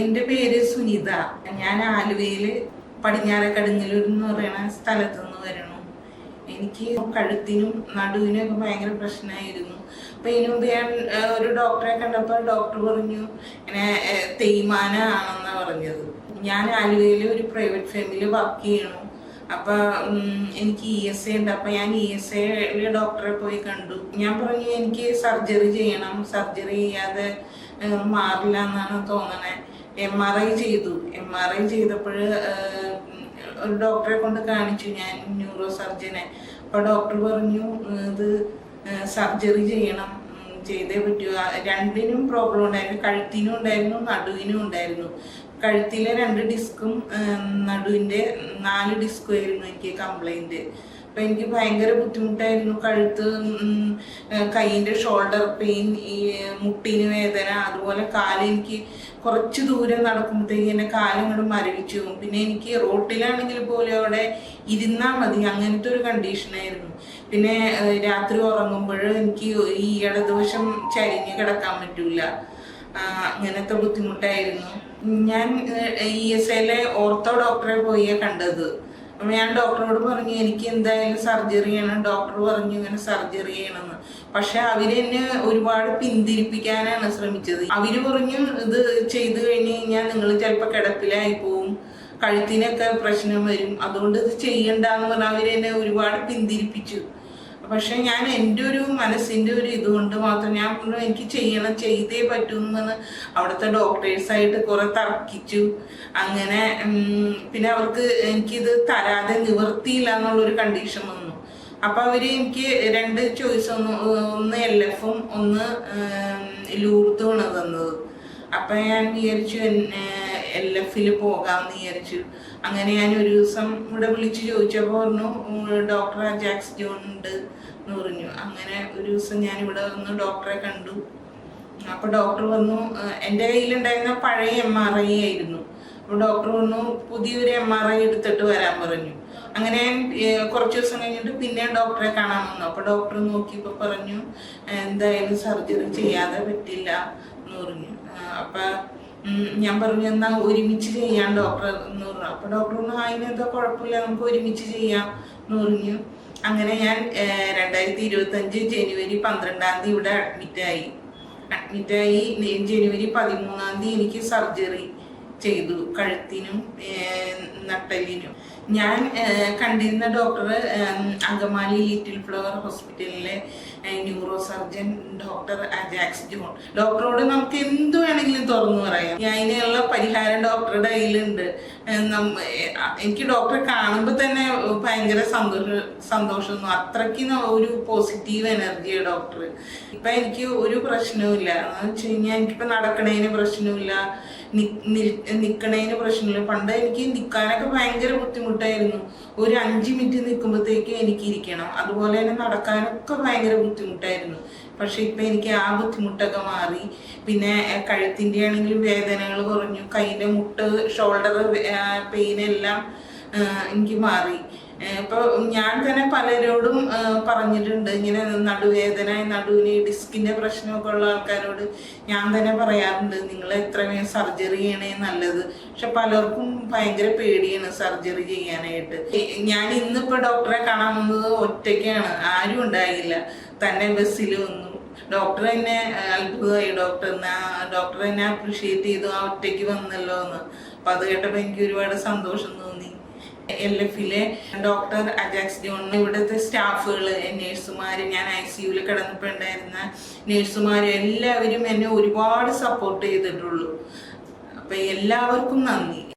എന്റെ പേര് സുനിത. ഞാൻ ആലുവയിൽ പടിഞ്ഞാറക്കടുങ്ങലൂർ എന്ന് പറയുന്ന സ്ഥലത്ത് നിന്ന് വരണം എനിക്ക് കഴുത്തിനും നടുവിനും ഒക്കെ ഭയങ്കര പ്രശ്നമായിരുന്നു. അപ്പൊ ഇതിനു മുമ്പ് ഞാൻ ഒരു ഡോക്ടറെ കണ്ടപ്പോൾ ഡോക്ടർ പറഞ്ഞു ഇങ്ങനെ തേയ്മാന ആണെന്നാണ് പറഞ്ഞത്. ഞാൻ ആലുവയിൽ ഒരു പ്രൈവറ്റ് ഫാമിലി വർക്ക് ചെയ്യണു. അപ്പൊ എനിക്ക് ഇ എസ് എ ഉണ്ട്. അപ്പൊ ഞാൻ ഇ എസ് എ ഡോക്ടറെ പോയി കണ്ടു. ഞാൻ പറഞ്ഞു എനിക്ക് സർജറി ചെയ്യണം. സർജറി ചെയ്യാതെ മാറില്ല എന്നാണ് തോന്നണേ. എം ആർ ഐ ചെയ്തു. എം ആർ ഐ ചെയ്തപ്പോൾ ഒരു ഡോക്ടറെ കൊണ്ട് കാണിച്ചു ഞാൻ ന്യൂറോ സർജനെ. അപ്പൊ ഡോക്ടർ പറഞ്ഞു ഇത് സർജറി ചെയ്യണം. ചെയ്തേ പറ്റൂ. രണ്ടിനും പ്രോബ്ലം ഉണ്ടായിരുന്നു. കഴുത്തിനും ഉണ്ടായിരുന്നു നടുവിനും ഉണ്ടായിരുന്നു. കഴുത്തിലെ രണ്ട് ഡിസ്കും നടുവിന്റെ നാല് ഡിസ്കും ആയിരുന്നു എനിക്ക് കംപ്ലൈന്റ് അപ്പൊ എനിക്ക് ഭയങ്കര ബുദ്ധിമുട്ടായിരുന്നു കഴുത്ത് കൈയിന്റെ ഷോൾഡർ പെയിൻ ഈ മുട്ടിന് വേദന അതുപോലെ കാൽ എനിക്ക് കുറച്ച് ദൂരം നടക്കുമ്പോഴത്തേക്ക് എന്റെ കാലും ഇങ്ങോട്ട് മരവിച്ചു. പിന്നെ എനിക്ക് റോട്ടിലാണെങ്കിൽ പോലും അവിടെ ഇരുന്നാൽ മതി. അങ്ങനത്തെ ഒരു കണ്ടീഷനായിരുന്നു പിന്നെ രാത്രി ഉറങ്ങുമ്പോൾ എനിക്ക് ഈ ഇടതുവശം ചരിഞ്ഞ് കിടക്കാൻ പറ്റൂല. ആ, അങ്ങനത്തെ ബുദ്ധിമുട്ടായിരുന്നു. ഞാൻ ഇ എസ് ഐയിലെ ഓർത്തോ ഡോക്ടറെ പോയി കണ്ടത്. ഞാൻ ഡോക്ടറോട് പറഞ്ഞു എനിക്ക് എന്തായാലും സർജറി ചെയ്യണം. ഡോക്ടർ പറഞ്ഞു ഇങ്ങനെ സർജറി ചെയ്യണമെന്ന്. പക്ഷെ അവരെന്നെ ഒരുപാട് പിന്തിരിപ്പിക്കാനാണ് ശ്രമിച്ചത്. അവർ പറഞ്ഞു ഇത് ചെയ്തു കഴിഞ്ഞ് കഴിഞ്ഞാൽ നിങ്ങൾ ചിലപ്പോൾ കിടപ്പിലായി പോവും. കഴുത്തിനൊക്കെ പ്രശ്നം വരും. അതുകൊണ്ട് ഇത് ചെയ്യണ്ടെന്ന് പറഞ്ഞാൽ അവരെന്നെ ഒരുപാട് പിന്തിരിപ്പിച്ചു. പക്ഷെ ഞാൻ എന്റെ ഒരു മനസ്സിന്റെ ഒരു ഇതുകൊണ്ട് മാത്രം ഞാൻ എനിക്ക് ചെയ്യണം ചെയ്തേ പറ്റുമെന്ന് എന്ന് അവിടുത്തെ ഡോക്ടേഴ്സായിട്ട് കുറെ തർക്കിച്ചു. അങ്ങനെ പിന്നെ അവർക്ക് എനിക്കിത് തരാതെ നിവർത്തിയില്ല എന്നുള്ളൊരു കണ്ടീഷൻ വന്നു. അപ്പോൾ അവർ എനിക്ക് രണ്ട് ചോയ്സ് ഒന്ന് ഒന്ന് എൽ എഫും ഒന്ന് ലൂർത്തുമാണ് തന്നത്. അപ്പം ഞാൻ വിചാരിച്ചു എൽ എഫിൽ പോകാമെന്ന് വിചാരിച്ചു. അങ്ങനെ ഞാൻ ഒരു ദിവസം ഇവിടെ വിളിച്ച് ചോദിച്ചപ്പോൾ പറഞ്ഞു ഡോക്ടർ അജാക്സ് ജോൺ ഉണ്ട് എന്ന് പറഞ്ഞു. അങ്ങനെ ഒരു ദിവസം ഞാൻ ഇവിടെ വന്ന് ഡോക്ടറെ കണ്ടു. അപ്പോൾ ഡോക്ടർ "ഏഹ് എന്റെ കയ്യിലുണ്ടായിരുന്ന പഴയ എം ആർ ഐ ആയിരുന്നു. അപ്പോൾ ഡോക്ടർ പറഞ്ഞു പുതിയൊരു എം ആർ ഐ എടുത്തിട്ട് വരാൻ പറഞ്ഞു. അങ്ങനെ കുറച്ച് ദിവസം കഴിഞ്ഞിട്ട് പിന്നെ ഡോക്ടറെ കാണാൻ വന്നു. അപ്പോൾ ഡോക്ടർ നോക്കിയപ്പോൾ പറഞ്ഞു "ഏഹ് എന്തായാലും സർജറി ചെയ്യാതെ പറ്റില്ല എന്ന് പറഞ്ഞു. അപ്പൊ ഞാൻ പറഞ്ഞു എന്നാ ഒരുമിച്ച് ചെയ്യാം ഡോക്ടർ എന്ന് പറഞ്ഞു അപ്പൊ ഡോക്ടർ ഒന്നും "ആ, അതിനെന്താ കുഴപ്പമില്ല നമുക്ക് ഒരുമിച്ച് ചെയ്യാം എന്ന് പറഞ്ഞു. അങ്ങനെ ഞാൻ രണ്ടായിരത്തി ഇരുപത്തി അഞ്ച് ജനുവരി പന്ത്രണ്ടാം തീയതി ഇവിടെ അഡ്മിറ്റായി അഡ്മിറ്റായി ജനുവരി പതിമൂന്നാം തീയതി എനിക്ക് സർജറി ചെയ്തു കഴുത്തിനും നട്ടലിനും ഞാൻ കണ്ടിരുന്ന ഡോക്ടർ അങ്കമാലി ലിറ്റിൽ ഫ്ലവർ ഹോസ്പിറ്റലിലെ neuro surgeon doctor Ajax John. ഡോക്ടറോട് നമുക്ക് എന്ത് വേണമെങ്കിലും തുറന്നു പറയാം. ഞാൻ അതിനുള്ള പരിഹാരം ഡോക്ടറുടെ കയ്യിലുണ്ട്. എനിക്ക് ഡോക്ടറെ കാണുമ്പോൾ തന്നെ ഭയങ്കര സന്തോഷ സന്തോഷമൊന്നും. അത്രയ്ക്ക് ഒരു പോസിറ്റീവ് എനർജിയാണ് ഡോക്ടർ ഇപ്പം എനിക്ക് ഒരു പ്രശ്നവുമില്ല. എന്ന് വെച്ച് കഴിഞ്ഞാൽ എനിക്കിപ്പോൾ നടക്കണേന് പ്രശ്നമില്ല നി- നിൽ- നിക്കണേന് പ്രശ്നമില്ല. പണ്ട് എനിക്ക് നിൽക്കാനൊക്കെ ഭയങ്കര ബുദ്ധിമുട്ടായിരുന്നു. ഒരു അഞ്ച് മിനിറ്റ് നിൽക്കുമ്പോഴത്തേക്കും എനിക്ക് ഇരിക്കണം. അതുപോലെ തന്നെ നടക്കാനൊക്കെ ഭയങ്കര ബുദ്ധിമുട്ടായിരുന്നു. പക്ഷെ ഇപ്പൊ എനിക്ക് ആ ബുദ്ധിമുട്ടൊക്കെ മാറി. പിന്നെ കഴുത്തിന്റെ ആണെങ്കിലും വേദനകൾ കുറഞ്ഞു. കൈയിന്റെ മുട്ട് ഷോൾഡർ പെയിൻ എല്ലാം എനിക്ക് മാറി. ഇപ്പൊ ഞാൻ തന്നെ പലരോടും പറഞ്ഞിട്ടുണ്ട്. ഇങ്ങനെ നടുവേദന നടുവിന് ഡിസ്കിന്റെ പ്രശ്നമൊക്കെ ഉള്ള ആൾക്കാരോട് ഞാൻ തന്നെ പറയാറുണ്ട്. നിങ്ങൾ എത്രയും സർജറി ചെയ്യണേ നല്ലത്? പക്ഷെ പലർക്കും ഭയങ്കര പേടിയാണ് സർജറി ചെയ്യാനായിട്ട്. ഞാൻ ഇന്നിപ്പോ ഡോക്ടറെ കാണാൻ വന്നത് ഒറ്റയ്ക്കാണ്. ആരും ഉണ്ടായില്ല. തന്നെ ബസ്സിൽ വന്നു. ഡോക്ടർ എന്നെ അത്ഭുതമായി. ഡോക്ടർ ഡോക്ടർ എന്നെ അപ്രീഷിയേറ്റ് ചെയ്തു. ആ ഒറ്റയ്ക്ക് വന്നല്ലോ എന്ന്. അപ്പൊ അത് കേട്ടപ്പോ എനിക്ക് ഒരുപാട് സന്തോഷം തോന്നി. എൽ എഫിലെ ഡോക്ടർ അജാക്സ് ജോൺ ഇവിടുത്തെ സ്റ്റാഫുകൾ നേഴ്സുമാർ ഞാൻ ഐ സിയുവിൽ യുവിൽ ഉണ്ടായിരുന്ന നേഴ്സുമാർ എല്ലാവരും എന്നെ ഒരുപാട് സപ്പോർട്ട് ചെയ്തിട്ടുള്ളൂ. അപ്പൊ എല്ലാവർക്കും നന്ദി.